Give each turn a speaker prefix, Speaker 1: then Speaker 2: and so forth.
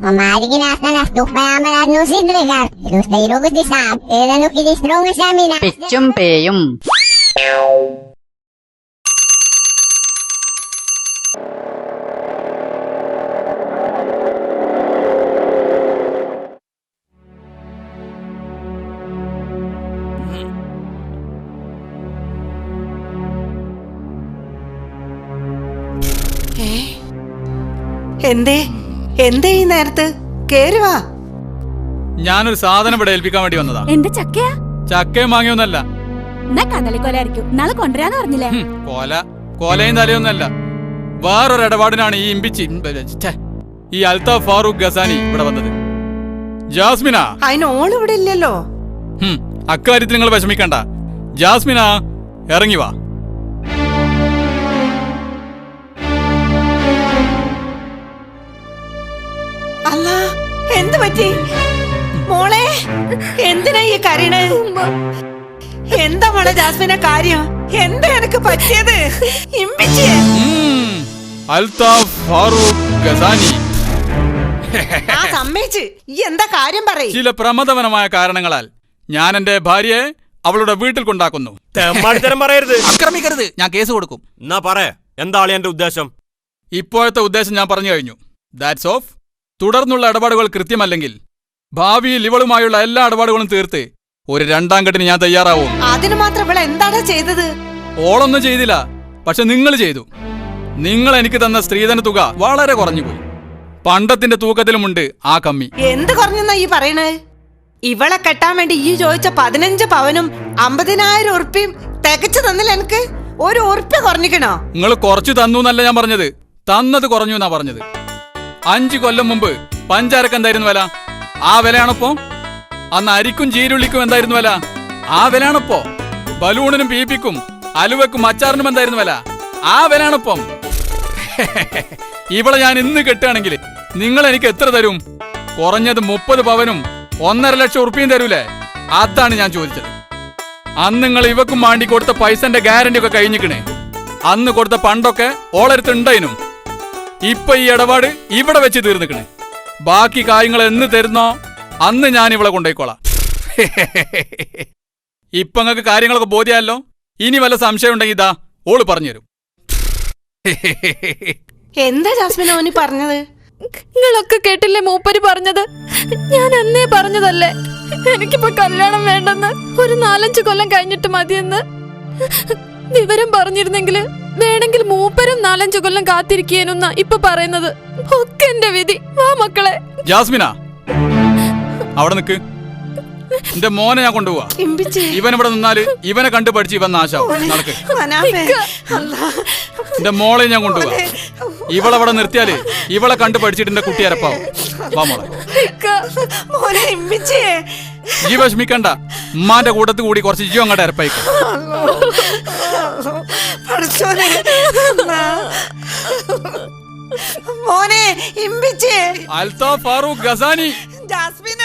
Speaker 1: Mamalig ginasnanas duk mayaman at nusidrigar. Ilus na ilugod di saab. Ilan nuk idistrong sa amin
Speaker 2: പിച്ചും പേയും
Speaker 3: എന്തേ എന്തേ ഈ നേരത്ത്? കേറുവാ
Speaker 4: ഞാനൊരു സാധനം ഇവിടെ ഏൽപ്പിക്കാൻ വേണ്ടി വന്നതാ.
Speaker 5: എന്റെ ചക്കയാ?
Speaker 4: ചക്കയും വാങ്ങിയൊന്നല്ല
Speaker 5: എന്നാ കദളിക്കൊലായിരിക്കും. നാളെ കൊണ്ടുവരാന്ന് പറഞ്ഞില്ലേ?
Speaker 4: ഹും, കൊല കൊലയും തലയൊന്നല്ല വേറൊരു ഇടപാടിനാണ് ഈ ഇമ്പിച്ചി ഛെ, ഈ അൽതാഫ് ഫാറൂഖ് ഗസാനി ഇവിടെ വന്നത്. ജാസ്മിന?
Speaker 3: അതിന് ഓൾ ഇവിടെ ഇല്ലല്ലോ.
Speaker 4: ഹും, അക്കാര്യത്തിൽ നിങ്ങൾ വിഷമിക്കണ്ട. ജാസ്മിന ഇറങ്ങി വാ.
Speaker 3: അല്ല എന്ത് പറ്റി? മോളെ എന്തിനാ ഈ കരയണ്? എന്താ മോളെ ജാസ്മിനെ കാര്യം? എന്താ എനക്ക് പറ്റിയത്? ഇമ്പിച്ചി
Speaker 4: അൽതാഫ് ഫാറൂഖ് ഗസാനി.
Speaker 3: ആ സമ്മതിച്ച്. ഈ എന്താ കാര്യം പറയ്.
Speaker 4: ചില പ്രമദവനമായ കാരണങ്ങളാൽ ഞാൻ എന്റെ ഭാര്യയെ അവളുടെ വീട്ടിൽ കൊണ്ടാക്കുന്നു.
Speaker 6: പറയരുത്.
Speaker 4: ആക്രമിക്കരുത് ഞാൻ കേസ് കൊടുക്കും.
Speaker 6: എന്നാ പറ എന്താ എന്റെ ഉദ്ദേശം?
Speaker 4: ഇപ്പോഴത്തെ ഉദ്ദേശം ഞാൻ പറഞ്ഞു കഴിഞ്ഞു. ദാറ്റ്സ് ഓഫ് തുടർന്നുള്ള ഇടപാടുകൾ കൃത്യമല്ലെങ്കിൽ ഭാവിയിൽ ഇവളുമായുള്ള എല്ലാ ഇടപാടുകളും തീർത്ത് ഒരു രണ്ടാം കെട്ടിന് ഞാൻ തയ്യാറാവും.
Speaker 3: അതിന് മാത്രം എന്താണ് ചെയ്തത്?
Speaker 4: ഓളൊന്നും ചെയ്തില്ല. പക്ഷെ നിങ്ങൾ ചെയ്തു. നിങ്ങൾ എനിക്ക് തന്ന സ്ത്രീധന തുക വളരെ കുറഞ്ഞു പോയി പണ്ടത്തിന്റെ തൂക്കത്തിലുമുണ്ട് ആ കമ്മി.
Speaker 3: എന്ത് കുറഞ്ഞെന്നാ ഈ പറയണേ? ഇവളെ കെട്ടാൻ വേണ്ടി ഈ ചോദിച്ച പതിനഞ്ച് പവനും അമ്പതിനായിരം ഉറുപ്പിയും തികച്ചു തന്നില്ല എനിക്ക്. ഒരു ഉറുപ്പ്യ കുറഞ്ഞിക്കണോ?
Speaker 4: നിങ്ങൾ കുറച്ചു തന്നു എന്നല്ല ഞാൻ പറഞ്ഞത്. തന്നത് കുറഞ്ഞു എന്നാ പറഞ്ഞത്. അഞ്ചു കൊല്ലം മുമ്പ് പഞ്ചാരക്ക് എന്തായിരുന്നു വില? ആ വിലയാണപ്പോ? അന്ന് അരിക്കും ജീരുള്ളിക്കും എന്തായിരുന്നു വില? ആ വിലയാണപ്പോ? ബലൂണിനും പീപ്പിക്കും അലുവക്കും അച്ചാറിനും എന്തായിരുന്നു വില? ആ വിലയാണപ്പം? ഇവിടെ ഞാൻ ഇന്ന് കെട്ടുകയാണെങ്കിൽ നിങ്ങൾ എനിക്ക് എത്ര തരും? കുറഞ്ഞത് മുപ്പത് പവനും ഒന്നര ലക്ഷം ഉറുപ്പിയും തരൂലേ? അതാണ് ഞാൻ ചോദിച്ചത്. അന്ന് നിങ്ങൾ ഇവക്കും വാണ്ടി കൊടുത്ത പൈസന്റെ ഗ്യാരണ്ടി ഒക്കെ കഴിഞ്ഞിക്കണേ. അന്ന് കൊടുത്ത പണ്ടൊക്കെ ഓളരുത്തുണ്ടേനും ഇപ്പൊ ഈ ഇടപാട് ഇവിടെ വെച്ച് തീർന്നിക്കണേ. ബാക്കി കാര്യങ്ങൾ എന്ന് തരുന്നോ അന്ന് ഞാൻ ഇവളെ കൊണ്ടുപോയിക്കോളാം ഇപ്പൊ നിങ്ങൾക്ക് കാര്യങ്ങളൊക്കെ ബോധ്യമല്ലോ ഇനി വല്ല സംശയം ഉണ്ടെങ്കിൽ ഇതാ ഓൾ പറഞ്ഞുതരും.
Speaker 3: എന്താ ജാസ്മിൻ ഓനി പറഞ്ഞത്?
Speaker 5: നിങ്ങളൊക്കെ കേട്ടില്ലേ മൂപ്പര് പറഞ്ഞത്? ഞാൻ അന്നേ പറഞ്ഞതല്ലേ? എനിക്കിപ്പോ കല്യാണം വേണ്ടെന്ന്. ഒരു നാലഞ്ചു കൊല്ലം കഴിഞ്ഞിട്ട് മതിയെന്ന്. വിവരം പറഞ്ഞിരുന്നെങ്കിൽ വേണമെങ്കിൽ മൂപ്പരും നാലഞ്ചു കൊല്ലം കാത്തിരിക്കേനെന്ന ഇപ്പൊ പറയുന്നത്. ഒക്കെ എന്റെ വിധി. വാ മക്കളെ.
Speaker 4: ജാസ്മിന. അവിടെ നിക്ക്. എന്റെ മോനെ ഞാൻ കൊണ്ടുപോവാ.
Speaker 3: ഇമ്പിച്ചി
Speaker 4: ഇവൻ ഇവിടെ നിന്നാൽ ഇവനെ കണ്ടു പഠിച്ച് ഇവൻ നാശാവും. നടക്ക്. എന്റെ മോളെ ഞാൻ കൊണ്ടുപോവാ. ഇവളവിടെ നിർത്തിയാൽ ഇവളെ കണ്ടു പഠിച്ചിട്ട് എന്റെ കുട്ടി അരപ്പാവും. വാ മോളെ.
Speaker 3: മോനെ ഇമ്പിച്ചിയെ
Speaker 4: ഈ വിഷമിക്കണ്ട. ഉമ്മാന്റെ കൂട്ടത്തിൽ കൂടി കുറച്ച് ജിയോ അങ്ങോട്ട്
Speaker 3: അല്ലാ. മോനെ ഇമ്പിച്ചിയെ
Speaker 4: അൽത്താ ഫാറൂഖ് ഗസാനി.
Speaker 3: ജാസ്മിനെ